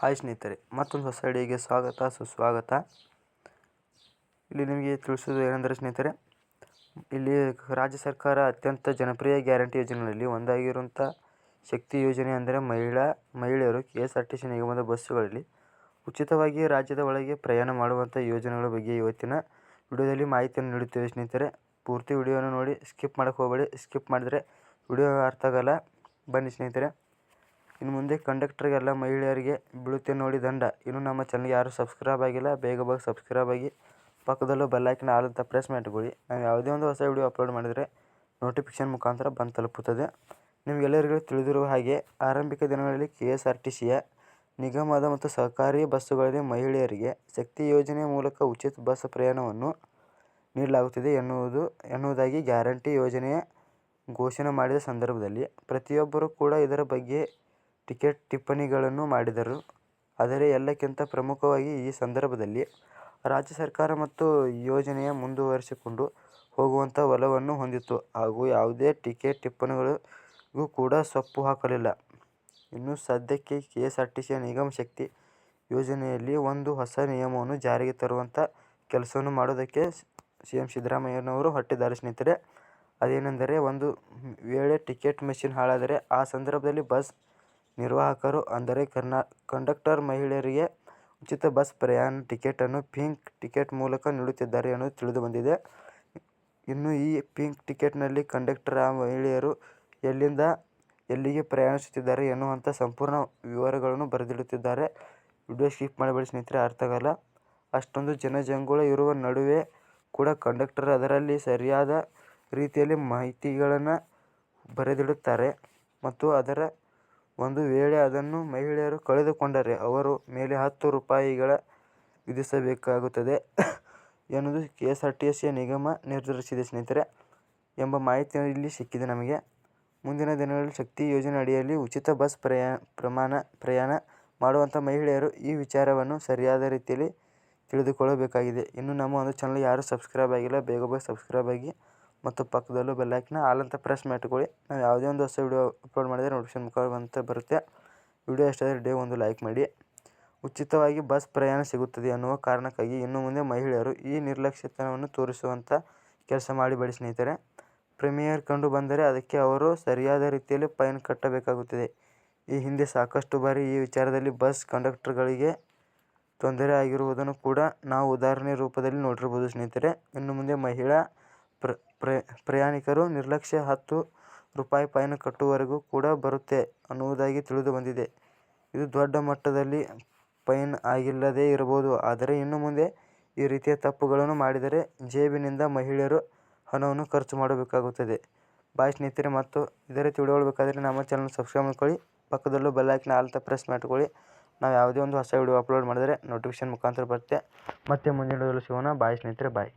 Hi ಸ್ನೇಹಿತರೆ, ಮತ್ತೊಂದು ಹೊಸ ಅಡಿಗೆ ಸ್ವಾಗತ, ಸುಸ್ವಾಗತ. ಇಲ್ಲಿ ನಿಮಗೆ ತಿಳಿಸೋದು ಏನೆಂದರೆ ಸ್ನೇಹಿತರೆ, ಇಲ್ಲಿ ರಾಜ್ಯ ಸರ್ಕಾರ ಅತ್ಯಂತ ಜನಪ್ರಿಯ ಗ್ಯಾರಂಟಿ ಯೋಜನೆಗಳಲ್ಲಿ ಒಂದಾಗಿರುವಂಥ ಶಕ್ತಿ ಯೋಜನೆ ಅಂದರೆ ಮಹಿಳಾ, ಮಹಿಳೆಯರು K S R T C ನಿಗಮದ ಬಸ್ಸುಗಳಲ್ಲಿ ಉಚಿತವಾಗಿ ರಾಜ್ಯದ ಒಳಗೆ ಪ್ರಯಾಣ ಮಾಡುವಂಥ ಯೋಜನೆಗಳ ಬಗ್ಗೆ ಇವತ್ತಿನ ವಿಡಿಯೋದಲ್ಲಿ ಮಾಹಿತಿಯನ್ನು ನೀಡುತ್ತೇವೆ ಸ್ನೇಹಿತರೆ. ಪೂರ್ತಿ ವಿಡಿಯೋನ ನೋಡಿ, ಸ್ಕಿಪ್ ಮಾಡೋಕ್ಕೆ ಹೋಗಬೇಡಿ. ಸ್ಕಿಪ್ ಮಾಡಿದರೆ ವಿಡಿಯೋ ಅರ್ಥ ಆಗಲ್ಲ. ಬನ್ನಿ ಸ್ನೇಹಿತರೆ. ಇನ್ನು ಮುಂದೆ ಕಂಡಕ್ಟ್ರಿಗೆಲ್ಲ ಮಹಿಳೆಯರಿಗೆ ಬೀಳುತ್ತೆ ನೋಡಿ ದಂಡ. ಇನ್ನು ನಮ್ಮ ಚಾನಲ್ಗೆ ಯಾರು ಸಬ್ಸ್ಕ್ರೈಬ್ ಆಗಿಲ್ಲ, ಬೇಗ ಬೇಗ ಸಬ್ಸ್ಕ್ರೈಬ್ ಆಗಿ ಪಕ್ಕದಲ್ಲೂ ಬೆಲ್ಲೈಕನ್ ಆಲ್ ಅಂತ ಪ್ರೆಸ್ ಮಾಡಿಕೊಳ್ಳಿ. ನಾವು ಯಾವುದೇ ಒಂದು ಹೊಸ ವಿಡಿಯೋ ಅಪ್ಲೋಡ್ ಮಾಡಿದರೆ ನೋಟಿಫಿಕೇಷನ್ ಮುಖಾಂತರ ಬಂದು ತಲುಪುತ್ತದೆ. ನಿಮಗೆಲ್ಲರಿಗೂ ತಿಳಿದಿರುವ ಹಾಗೆ ಆರಂಭಿಕ ದಿನಗಳಲ್ಲಿ ಕೆ ಎಸ್ ಆರ್ ಟಿ ಸಿಯ ನಿಗಮದ ಮತ್ತು ಸಹಕಾರಿ ಬಸ್ಸುಗಳಲ್ಲಿ ಮಹಿಳೆಯರಿಗೆ ಶಕ್ತಿ ಯೋಜನೆ ಮೂಲಕ ಉಚಿತ ಬಸ್ ಪ್ರಯಾಣವನ್ನು ನೀಡಲಾಗುತ್ತಿದೆ ಎನ್ನುವುದು, ಎನ್ನುವುದಾಗಿ ಗ್ಯಾರಂಟಿ ಯೋಜನೆಯ ಘೋಷಣೆ ಮಾಡಿದ ಸಂದರ್ಭದಲ್ಲಿ ಪ್ರತಿಯೊಬ್ಬರೂ ಕೂಡ ಇದರ ಬಗ್ಗೆ ಟಿಕೆಟ್ ಟಿಪ್ಪಣಿಗಳನ್ನು ಮಾಡಿದರು. ಆದರೆ ಎಲ್ಲಕ್ಕಿಂತ ಪ್ರಮುಖವಾಗಿ ಈ ಸಂದರ್ಭದಲ್ಲಿ ರಾಜ್ಯ ಸರ್ಕಾರ ಮತ್ತು ಯೋಜನೆಯ ಮುಂದುವರಿಸಿಕೊಂಡು ಹೋಗುವಂಥ ಒಲವನ್ನು ಹೊಂದಿತ್ತು. ಹಾಗೂ ಯಾವುದೇ ಟಿಕೆಟ್ ಟಿಪ್ಪಣಿಗಳಿಗೂ ಕೂಡ ಸೊಪ್ಪು ಹಾಕಲಿಲ್ಲ. ಇನ್ನು ಸದ್ಯಕ್ಕೆ ಕೆ ಎಸ್ ಆರ್ ಟಿ ಸಿಯ ನಿಗಮ ಶಕ್ತಿ ಯೋಜನೆಯಲ್ಲಿ ಒಂದು ಹೊಸ ನಿಯಮವನ್ನು ಜಾರಿಗೆ ತರುವಂಥ ಕೆಲಸವನ್ನು ಮಾಡೋದಕ್ಕೆ ಸಿ ಎಂ ಸಿದ್ದರಾಮಯ್ಯನವರು ಹೊರಟಿದ್ದಾರೆ ಸ್ನೇಹಿತರೆ. ಅದೇನೆಂದರೆ ಒಂದು ವೇಳೆ ಟಿಕೆಟ್ ಮೆಷಿನ್ ಹಾಳಾದರೆ ಆ ಸಂದರ್ಭದಲ್ಲಿ ಬಸ್ ನಿರ್ವಾಹಕರು ಅಂದರೆ ಕಂಡಕ್ಟರ್ ಮಹಿಳೆಯರಿಗೆ ಉಚಿತ ಬಸ್ ಪ್ರಯಾಣ ಟಿಕೆಟನ್ನು ಪಿಂಕ್ ಟಿಕೆಟ್ ಮೂಲಕ ನೀಡುತ್ತಿದ್ದಾರೆ ಅನ್ನೋದು ತಿಳಿದು ಬಂದಿದೆ ಇನ್ನು ಈ ಪಿಂಕ್ ಟಿಕೆಟ್ನಲ್ಲಿ ಕಂಡಕ್ಟರ್ ಆ ಮಹಿಳೆಯರು ಎಲ್ಲಿಂದ ಎಲ್ಲಿಗೆ ಪ್ರಯಾಣಿಸುತ್ತಿದ್ದಾರೆ ಎನ್ನುವಂಥ ಸಂಪೂರ್ಣ ವಿವರಗಳನ್ನು ಬರೆದಿಡುತ್ತಿದ್ದಾರೆ. ವಿಡಿಯೋ ಸ್ಕಿಪ್ ಮಾಡಬೇಡಿ ಸ್ನೇಹಿತರೆ, ಅರ್ಥ ಆಗಲ್ಲ. ಅಷ್ಟೊಂದು ಜನಜಂಗುಳ ಇರುವ ನಡುವೆ ಕೂಡ ಕಂಡಕ್ಟರ್ ಅದರಲ್ಲಿ ಸರಿಯಾದ ರೀತಿಯಲ್ಲಿ ಮಾಹಿತಿಗಳನ್ನು ಬರೆದಿಡುತ್ತಾರೆ ಮತ್ತು ಅದರ ಒಂದು ವೇಳೆ ಅದನ್ನು ಮಹಿಳೆಯರು ಕಳೆದುಕೊಂಡರೆ ಅವರ ಮೇಲೆ ಹತ್ತು ರೂಪಾಯಿಗಳ ವಿಧಿಸಬೇಕಾಗುತ್ತದೆ ಎಂದು ಕೆ ಎಸ್ ಆರ್ ಟಿ ಸಿಯ ನಿಗಮ ನಿರ್ಧರಿಸಿದೆ ಸ್ನೇಹಿತರೆ ಎಂಬ ಮಾಹಿತಿ ಇಲ್ಲಿ ಸಿಕ್ಕಿದೆ ನಮಗೆ. ಮುಂದಿನ ದಿನಗಳಲ್ಲಿ ಶಕ್ತಿ ಯೋಜನೆ ಅಡಿಯಲ್ಲಿ ಉಚಿತ ಬಸ್ ಪ್ರಮಾಣ, ಪ್ರಯಾಣ ಮಾಡುವಂಥ ಮಹಿಳೆಯರು ಈ ವಿಚಾರವನ್ನು ಸರಿಯಾದ ರೀತಿಯಲ್ಲಿ ತಿಳಿದುಕೊಳ್ಳಬೇಕಾಗಿದೆ. ಇನ್ನು ನಮ್ಮ ಒಂದು ಚಾನಲ್ ಯಾರು ಸಬ್ಸ್ಕ್ರೈಬ್ ಆಗಿಲ್ಲ, ಬೇಗ ಬೇಗ ಸಬ್ಸ್ಕ್ರೈಬ್ ಆಗಿ ಮತ್ತು ಪಕ್ಕದಲ್ಲೂ ಬೆಲ್ಲೈಕನ್ನ ಆಲ್ ಅಂತ ಪ್ರೆಸ್ ಮಾಡಿಟ್ಕೊಳ್ಳಿ ನಾವು ಯಾವುದೇ ಒಂದು ಹೊಸ ವಿಡಿಯೋ ಅಪ್ಲೋಡ್ ಮಾಡಿದರೆ ನೋಟಿಫಿಕೇಶನ್ ಮುಖಾಂತರ ಬಂತ ಬರುತ್ತೆ. ವಿಡಿಯೋ ಇಷ್ಟ ಆದರೆ ಡೇ ಒಂದು ಲೈಕ್ ಮಾಡಿ. ಉಚಿತವಾಗಿ ಬಸ್ ಪ್ರಯಾಣ ಸಿಗುತ್ತದೆ ಅನ್ನುವ ಕಾರಣಕ್ಕಾಗಿ ಇನ್ನು ಮುಂದೆ ಮಹಿಳೆಯರು ಈ ನಿರ್ಲಕ್ಷ್ಯತನವನ್ನು ತೋರಿಸುವಂಥ ಕೆಲಸ ಮಾಡಬೇಡಿ ಸ್ನೇಹಿತರೆ. ಪ್ರೀಮಿಯರ್ ಕಂಡು ಬಂದರೆ ಅದಕ್ಕೆ ಅವರು ಸರಿಯಾದ ರೀತಿಯಲ್ಲಿ ಫೈನ್ ಕಟ್ಟಬೇಕಾಗುತ್ತದೆ. ಈ ಹಿಂದೆ ಸಾಕಷ್ಟು ಬಾರಿ ಈ ವಿಚಾರದಲ್ಲಿ ಬಸ್ ಕಂಡಕ್ಟರ್ಗಳಿಗೆ ತೊಂದರೆ ಆಗಿರುವುದನ್ನು ಕೂಡ ನಾವು ಉದಾಹರಣೆ ರೂಪದಲ್ಲಿ ನೋಡಿರ್ಬೋದು ಸ್ನೇಹಿತರೆ. ಇನ್ನು ಮುಂದೆ ಮಹಿಳಾ ಪ್ರಯಾಣಿಕರು ನಿರ್ಲಕ್ಷ್ಯ ಹತ್ತು ರೂಪಾಯಿ ಫೈನ್ ಕಟ್ಟುವವರೆಗೂ ಕೂಡ ಬರುತ್ತೆ ಅನ್ನುವುದಾಗಿ ತಿಳಿದು ಬಂದಿದೆ ಇದು ದೊಡ್ಡ ಮಟ್ಟದಲ್ಲಿ ಫೈನ್ ಆಗಿಲ್ಲದೇ ಇರಬಹುದು. ಆದರೆ ಇನ್ನು ಮುಂದೆ ಈ ರೀತಿಯ ತಪ್ಪುಗಳನ್ನು ಮಾಡಿದರೆ ಜೇಬಿನಿಂದ ಮಹಿಳೆಯರು ಹಣವನ್ನು ಖರ್ಚು ಮಾಡಬೇಕಾಗುತ್ತದೆ. ಬಾಯ್ ಸ್ನೇಹಿತರೆ, ಮತ್ತು ಇದೇ ರೀತಿ ನಮ್ಮ ಚಾನಲ್ ಸಬ್ಸ್ಕ್ರೈಬ್ ಮಾಡ್ಕೊಳ್ಳಿ. ಪಕ್ಕದಲ್ಲೂ ಬೆಲ್ಲೈಕನ್ ಆಲ್ ಅಂತ ಪ್ರೆಸ್ ಮಾಡ್ಕೊಳ್ಳಿ. ನಾವು ಯಾವುದೇ ಒಂದು ಹೊಸ ವಿಡಿಯೋ ಅಪ್ಲೋಡ್ ಮಾಡಿದರೆ ನೋಟಿಫಿಕೇಶನ್ ಮುಖಾಂತರ ಬರುತ್ತೆ. ಮತ್ತೆ ಮುಂದಿನ ವಿಡಿಯೋದಲ್ಲಿ ಸಿಗೋಣ. ಬಾಯ್ ಸ್ನೇಹಿತರೆ, ಬಾಯ್.